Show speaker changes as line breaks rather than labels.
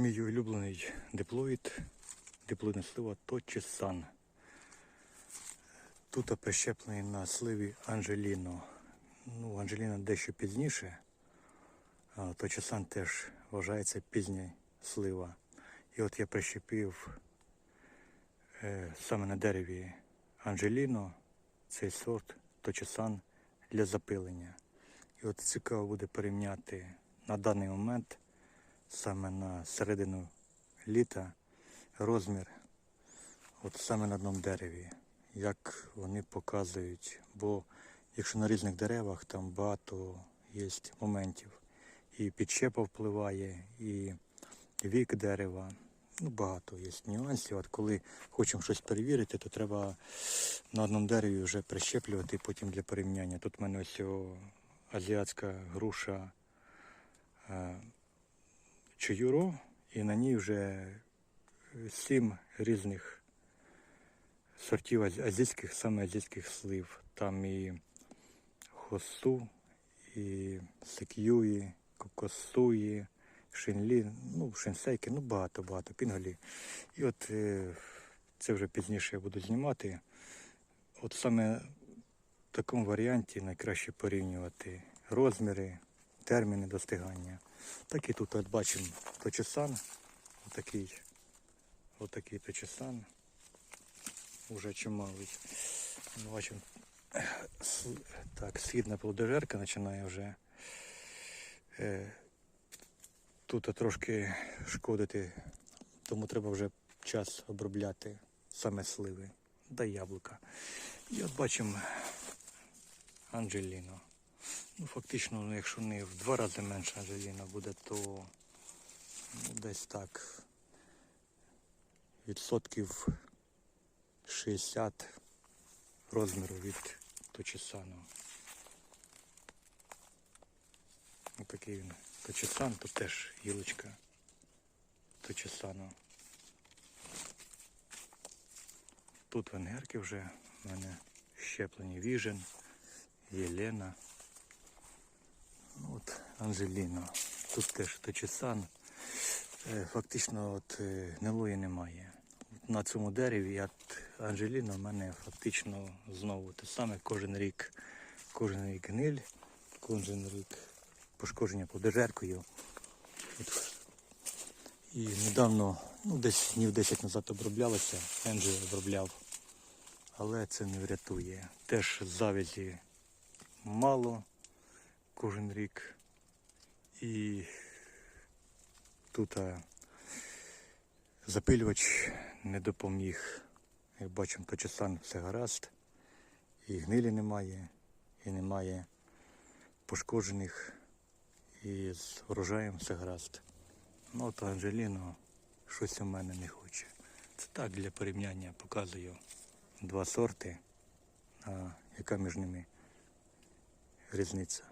Мій улюблений диплоїд, диплоїдна слива Точісан. Тут прищеплений на сливі Анжеліно. Ну, Анжеліна дещо пізніше. А Точісан теж вважається пізня слива. І от я прищепив е, саме на дереві Анжеліно цей сорт Точісан для запилення. І от цікаво буде порівняти на даний момент саме на середину літа розмір, от саме на одному дереві, як вони показують. Бо якщо на різних деревах там багато є моментів. І підщепа впливає, і вік дерева. Ну, багато є нюансів. От коли хочемо щось перевірити, то треба на одному дереві вже прищеплювати потім для порівняння. Тут в мене ось азіатська груша чаюро, і на ній вже сім різних сортів азійських, саме азійських слив. Там і хосу, і сек'юї, кокосуї, шинлі, ну, шинсейки, ну багато-багато, пінгалі. І от е, це вже пізніше я буду знімати. От саме в такому варіанті найкраще порівнювати розміри, терміни достигання. Так і тут от бачимо точесан, отакий, отакий точесан, уже чималий. Ми бачимо, так, східна плодожерка починає вже е, тут трошки шкодити, тому треба вже час обробляти саме сливи да яблука. І от бачимо Анджеліно. Ну, фактично, ну, якщо не в два рази менше Анджеліна буде, то ну, десь так відсотків 60 розміру від точесану. Отакий він точесан, тут теж гілочка точесану. Тут венгерки вже в мене щеплені віжен, Єлена. От Анжеліна. Тут теж точесан. Е, Фактично от, е, гнилої немає. На цьому дереві от Анжеліна в мене фактично знову те саме кожен рік. Кожен рік гниль, кожен рік пошкодження плодожеркою. От. І недавно, ну десь днів 10 назад оброблялося, Енджі обробляв. Але це не врятує. Теж завязі мало кожен рік. І тут а, запилювач не допоміг. Як бачимо, по часам все гаразд. І гнилі немає, і немає пошкоджених. І з урожаєм все гаразд. Ну, от Анжеліно щось у мене не хоче. Це так для порівняння показую два сорти, а яка між ними різниця.